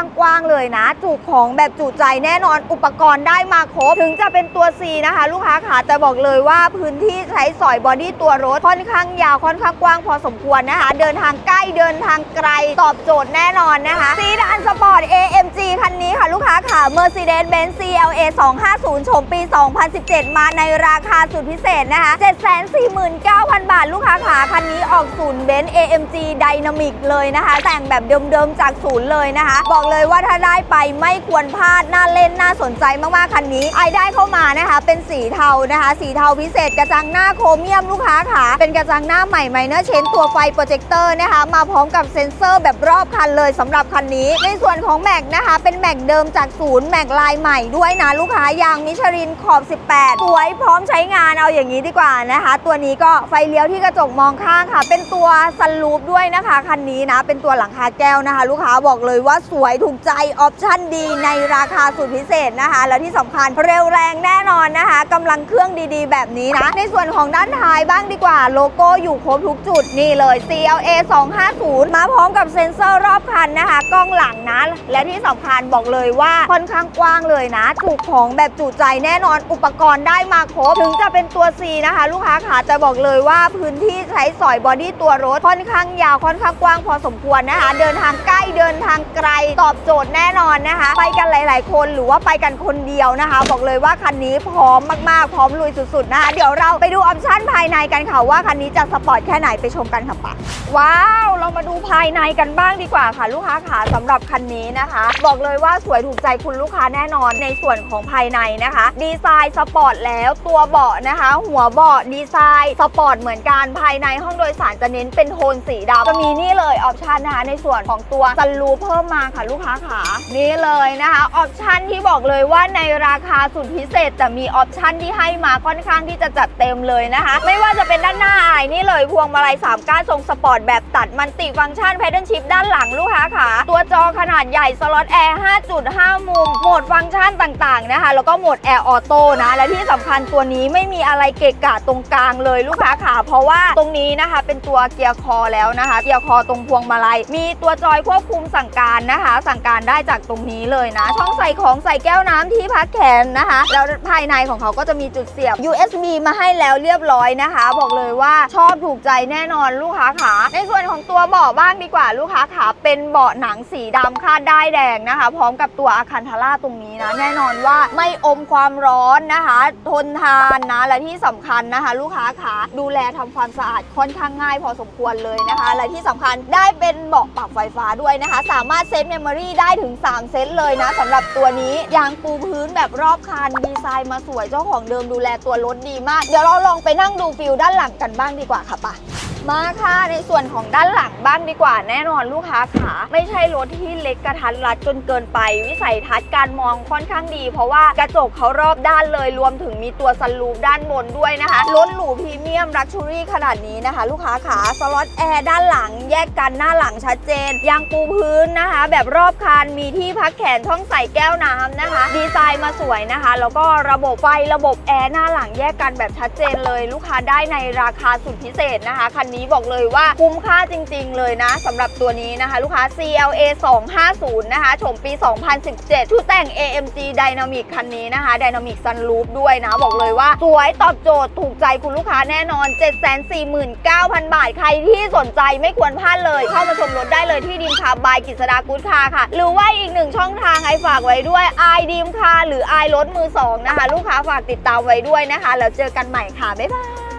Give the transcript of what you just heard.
างกว้างเลยนะ จุของแบบจุใจแน่นอนอุปกรณ์ได้มาครบ ถึงจะเป็นตัว C นะคะ ลูกค้าขาแต่บอกเลยว่าพื้นที่ใช้สอยบอดี้ตัวรถค่อนข้างยาวค่อนข้างกว้างพอสมควรนะคะ เดินทางใกล้เดินทางไกลตอบโจทย์แน่นอนนะคะซีดานสปอร์ต AMG คันนี้ค่ะลูกค้าขา Mercedes-Benz CLA 250ชมปี 2017 มาในราคาสุดพิเศษนะคะ 749,000 บาทลูกค้าขาคันนี้ออกศูนย์เบนซ์ AMG Dynamic เลยนะคะ แต่งแบบเดิมๆจากศูนย์เลยนะคะ บอกเลยว่าถ้าได้ไปไม่ควรพลาด น่าเล่นน่าสนใจมากๆ คันนี้ไอได้เข้ามานะคะ เป็นสีเทานะคะ สีเทาพิเศษกระจังหน้าโครเมียมลูกค้าขาเป็นกระจังหน้าใหม่ไมเนอร์เชนตัวไฟโปรเจคเตอร์นะคะ มาพร้อมกับเซ็นเซอร์แบบรอบคันเลยสำหรับคันนี้ ในส่วนของแม็กนะคะ เป็นแม็กเดิมจากศูนย์แม็กลายใหม่ด้วยนะลูกค้ายางมิชลินขอบ 18 สวยพร้อมใช้งานเอาอย่างนี้ดีกว่านะคะ ตัวนี้ก็ไฟเลี้ยวที่กระจกมองข้างค่ะ เป็นตัวซันรูฟด้วยนะคะคันนี้นะ เป็นตัวหลังคาแก้วนะคะ ลูกค้าบอกเลยว่าสวยถูกใจออปชั่นดีในราคาสุดพิเศษนะคะ แล้วที่สำคัญเร็วแรงแน่นอนนะคะกำลังเครื่องดีๆ แบบนี้นะ ในส่วนของด้านท้ายบ้างดีกว่า โลโก้อยู่ครบทุกจุดนี่เลย CLA 250 มาพร้อมกับเซ็นเซอร์รอบคันนะคะ กล้องหลังนะและที่สำคัญบอกเลยว่าค่อนข้างกว้างเลยนะจุของแบบจุใจแน่นอนอุปกรณ์ได้มาครบถึงจะเป็นตัว C นะคะ ลูกค้าขาแต่บอกเลยว่าพื้นที่ใช้สอยบอดี้ตัวรถค่อนข้างยาวค่อนข้างกว้างพอสมควรนะคะ เดินทางใกล้เดินทางไกลตอบโจทย์แน่นอนนะคะ ไปกันหลาย ๆ คนหรือว่าไปกันคนเดียวนะคะ บอกเลยว่าคันนี้พร้อมมากๆ พร้อมลุยสุด ๆ นะคะ เดี๋ยวเราไปดูออปชั่นภายในกันค่ะว่าคันนี้จะสปอร์ตแค่ไหนไปชมกันค่ะปะว้าว เรามาดูภายในกันบ้างดีกว่าค่ะ ลูกค้าขาสำหรับคันนี้นะคะ บอกเลยว่าสวยถูกใจคุณลูกค้าแน่นอนในส่วนของภายในนะคะ ดีไซน์สปอร์ตแล้วตัวเบาะนะคะ หัวเบาะดีไซน์สปอร์ตเหมือนกันภายในห้องโดยสารจะเน้นเป็นโทนสีดำจะมีนี่เลยออปชันนะคะในส่วนของตัวซันรูเพิ่มมาค่ะลูกค้าขานี่เลยนะคะออปชันที่บอกเลยว่าในราคาสุดพิเศษ แต่มีออปชันที่ให้มาค่อนข้างที่จะจัดเต็มเลยนะคะ ไม่ว่าจะเป็นด้านหน้าอายนี่เลยพวงมาลัย3ก้านทรงสปอร์ตแบบตัดมันติฟังก์ชันแพดเดิลชิพด้านหลังลูกค้าขาตัวจอขนาดใหญ่สล็อตแอร์5.5 มุมโหมดฟังก์ชันต่างๆนะคะ แล้วก็โหมดแอร์ออโต้นะและที่สำคัญตัวนี้ไม่มีอะไรเกะกะตรงกลางเลยลูกค้าขาเพราะว่าตรงนี้นะคะเป็นตัวเกียร์คอแล้วนะคะ เกียร์คอตรงพวงมาลัย มีตัวจอยควบคุมสั่งการนะคะ สั่งการได้จากตรงนี้เลยนะ ช่องใส่ของใส่แก้วน้ำที่พักแขนนะคะ แล้วภายในของเขาก็จะมีจุดเสียบ USB มาให้แล้วเรียบร้อยนะคะ บอกเลยว่าชอบถูกใจแน่นอนลูกค้าขา ในส่วนของตัวเบาะบ้างดีกว่าลูกค้าขาเป็นเบาะหนังสีดำคาดได้แดงนะคะ พร้อมกับตัวอาคันทาร่าตรงนี้นะแน่นอนว่าไม่อมความร้อนนะคะ ทนทานนะและที่สำคัญนะคะ ลูกค้าขาดูแลททำความสะอาดค่อนข้างง่ายพอสมควรเลยนะคะ และที่สำคัญได้เป็นเบาะปรับไฟฟ้าด้วยนะคะ สามารถเซตเมมโมรี่ได้ถึง 3 เซตเลยนะสำหรับตัวนี้ยางปูพื้นแบบรอบคันดีไซน์มาสวยเจ้าของเดิมดูแลตัวรถดีมาก เดี๋ยวเราลองไปนั่งดูฟิลด้านหลังกันบ้างดีกว่าค่ะปะ มาค่ะในส่วนของด้านหลังบ้างดีกว่าแน่นอนลูกค้าขาไม่ใช่รถที่เล็กกระทัดรัดจนเกินไป วิสัยทัศน์การมองค่อนข้างดี เพราะว่ากระจกเขารอบด้านเลยรวมถึงมีตัวซันรูฟด้านบนด้วยนะคะรถหรูพรีเมียมลักชูรี่ขนาดนี้นะคะ ลูกค้าขาสล็อตแอร์ด้านหลังแยกกันหน้าหลังชัดเจนยางปูพื้นนะคะ แบบรอบคันมีที่พักแขนช่องใส่แก้วน้ำนะคะ ดีไซน์มาสวยนะคะ แล้วก็ระบบไฟระบบแอร์หน้าหลังแยกกันแบบชัดเจนเลย ลูกค้าได้ในราคาสุดพิเศษนะคะคันนี้บอกเลยว่าคุ้มค่าจริง ๆ เลยนะสำหรับตัวนี้นะคะ ลูกค้า CLA 250 นะคะชมปี 2017 ชุดแต่ง AMG Dynamic คันนี้นะคะ Dynamic Sunroof ด้วยนะ บอกเลยว่า สวยตอบโจทย์ถูกใจคุณลูกค้าแน่นอน 749,000 บาท ใครที่สนใจไม่ควรพลาดเลย เข้ามาชมรถได้เลยที่ดีมคาบายกิษดากูดคาค่ะ หรือว่าอีกหนึ่งช่องทางไอฝากไว้ด้วย i ดีมคาหรือ i รถมือสองนะคะ ลูกค้าฝากติดตามไว้ด้วยนะคะ แล้วเจอกันใหม่ค่ะ บ๊ายบาย